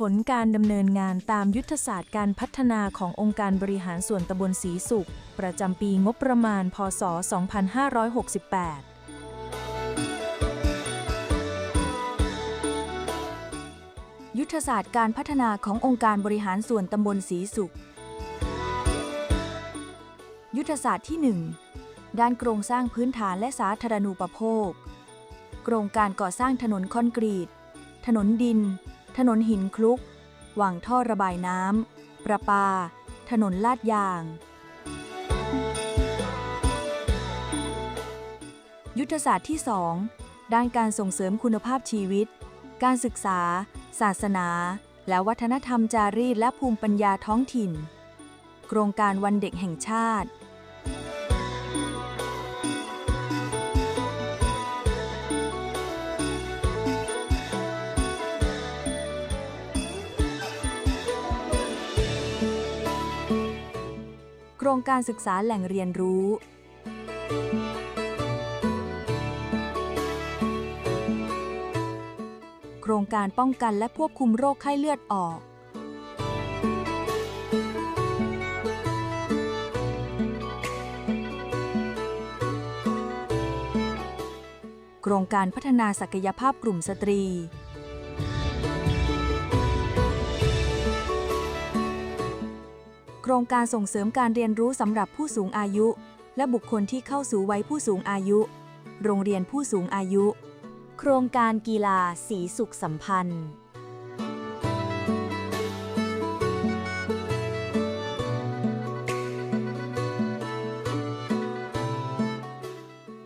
ผลการดำเนินงานตามยุทธศาสตร์การพัฒนาขององค์การบริหารส่วนตำบลศรีสุข ประจำปีงบประมาณ พศ 2568ยุทธศาสตร์การพัฒนาขององค์การบริหารส่วนตำบลศรีสุข ยุทธศาสตร์ที่ 1 ด้านโครงสร้างพื้นฐานและสาธารณูปโภค โครงการก่อสร้างถนนคอนกรีต ถนนดิน ถนนหินคลุก วางท่อระบายน้ำ ประปา ถนนลาดยาง ยุทธศาสตร์ที่ 2 ด้านการส่งเสริมคุณภาพชีวิต การศึกษา ศาสนา และวัฒนธรรมจารีตและภูมิปัญญาท้องถิ่น โครงการวันเด็กแห่งชาติ รงการศึกษาแหล่งเรียนรู้ โครงการป้องกันและควบคุมโรคไข้เลือดออก โครงการพัฒนาศักยภาพกลุ่มสตรี โครงการส่งเสริมการเรียนรู้สำหรับผู้สูงอายุ และบุคคลที่เข้าสู่วัยผู้สูงอายุ โรงเรียนผู้สูงอายุ โครงการกีฬาสีสุขสัมพันธ์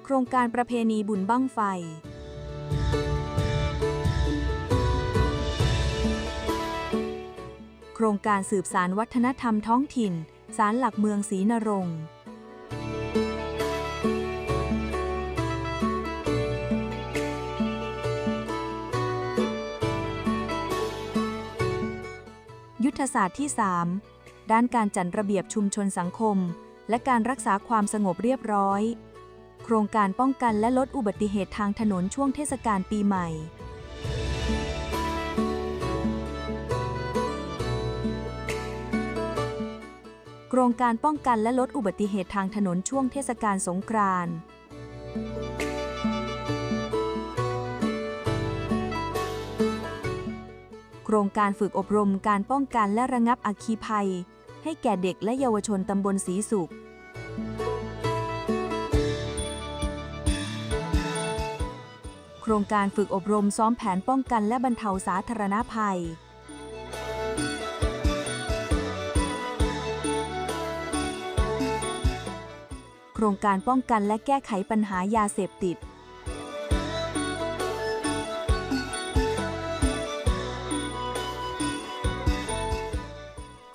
โครงการประเพณีบุญบั้งไฟ โครงการสืบสารวัฒนธรรมท้องถิ่น สารหลักเมืองศรีนรงค์ยุทธศาสตร์ที่ 3 ด้านการจัดระเบียบชุมชนสังคม และการรักษาความสงบเรียบร้อย โครงการป้องกันและลดอุบัติเหตุทางถนนช่วงเทศกาลปีใหม่ ครงการป้องกันและลดอุบัติเหตุทางถนนช่วงเทศกาลสงกรานต์โครงการฝึกอบรมการป้องกันและระงับอัคคีภัย ให้แก่เด็กและเยาวชนตำบลศรีสุข โครงการฝึกอบรมซ้อมแผนป้องกันและบรรเทาสาธารณภัย รงการป้องกันและแก้ไขปัญหายาเสพติด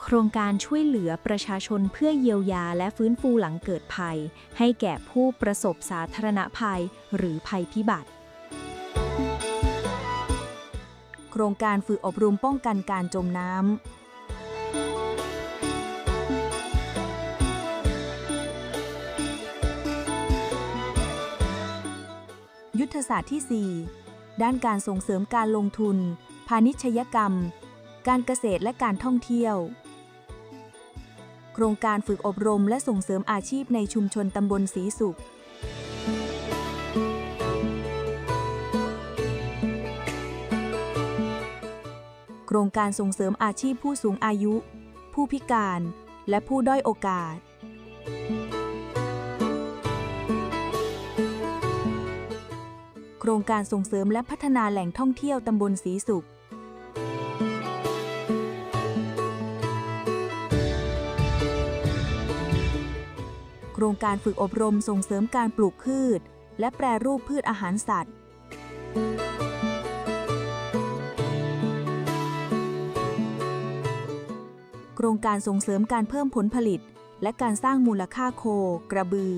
โครงการช่วยเหลือประชาชนเพื่อเยียวยาและฟื้นฟูหลังเกิดภัย ให้แก่ผู้ประสบสาธารณภัย หรือภัยพิบัติ โครงการฝึกอบรมป้องกันการจมน้ำ ทธศาสตร์ที่ 4 ด้านการส่งเสริมการลงทุน พาณิชยกรรม การเกษตรและการท่องเที่ยว โครงการฝึกอบรมและส่งเสริมอาชีพในชุมชนตำบลศรีสุขโครงการส่งเสริมอาชีพผู้สูงอายุ ผู้พิการ และผู้ด้อยโอกาส โครงการส่งเสริมและพัฒนาแหล่งท่องเที่ยวตำบลศรีสุข โครงการฝึกอบรมส่งเสริมการปลูกพืช และแปรรูปพืชอาหารสัตว์ โครงการส่งเสริมการเพิ่มผลผลิต และการสร้างมูลค่าโค กระบือ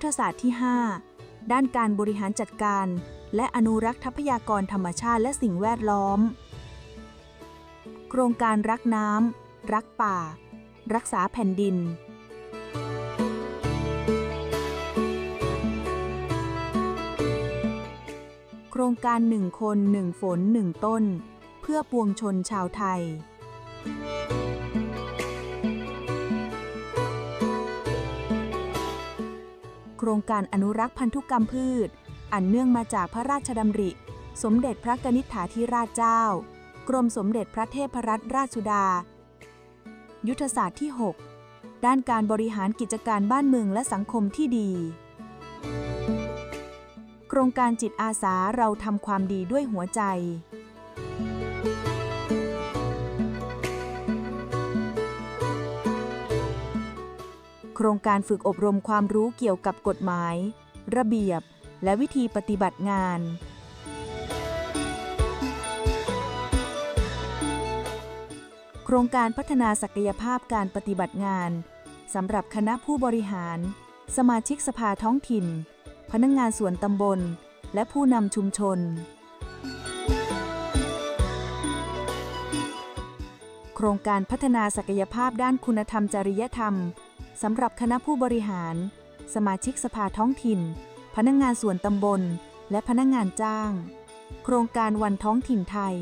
ทธศาสตร์ที่ 5 ด้านการบริหารจัดการ และอนุรักษ์ทรัพยากรธรรมชาติและสิ่งแวดล้อม โครงการรักน้ำรักป่า รักษาแผ่นดินโครงการหนึ่งคนหนึ่งฝนหนึ่งต้น เพื่อปวงชนชาวไทย โครงการอนุรักษ์พันธุกรรมพืช อันเนื่องมาจากพระราชดำริ สมเด็จพระกนิษฐาธิราชเจ้า กรมสมเด็จพระเทพรัตนราชสุดา ยุทธศาสตร์ที่ 6 ด้านการบริหารกิจการบ้านเมืองและสังคมที่ดี โครงการจิตอาสาเราทำความดีด้วยหัวใจ ครงการฝึกอบรมความรู้เกี่ยวกับกฎหมาย ระเบียบ และวิธีปฏิบัติงาน โครงการพัฒนาศักยภาพการปฏิบัติงานสำหรับคณะผู้บริหาร สมาชิกสภาท้องถิ่น พนักงงานส่วนตำบล และผู้นำชุมชน โครงการพัฒนาศักยภาพด้านคุณธรรมจริยธรรม สำหรับคณะผู้บริหาร สมาชิกสภาท้องถิ่น พนักงงานส่วนตำบล และพนักงงานจ้าง โครงการวันท้องถิ่นไทย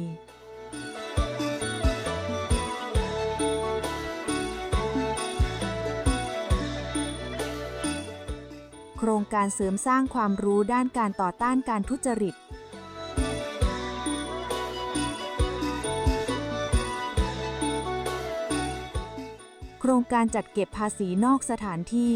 โครงการเสริมสร้างความรู้ด้านการต่อต้านการทุจริต งการจัดเก็บภาษีนอกสถานที่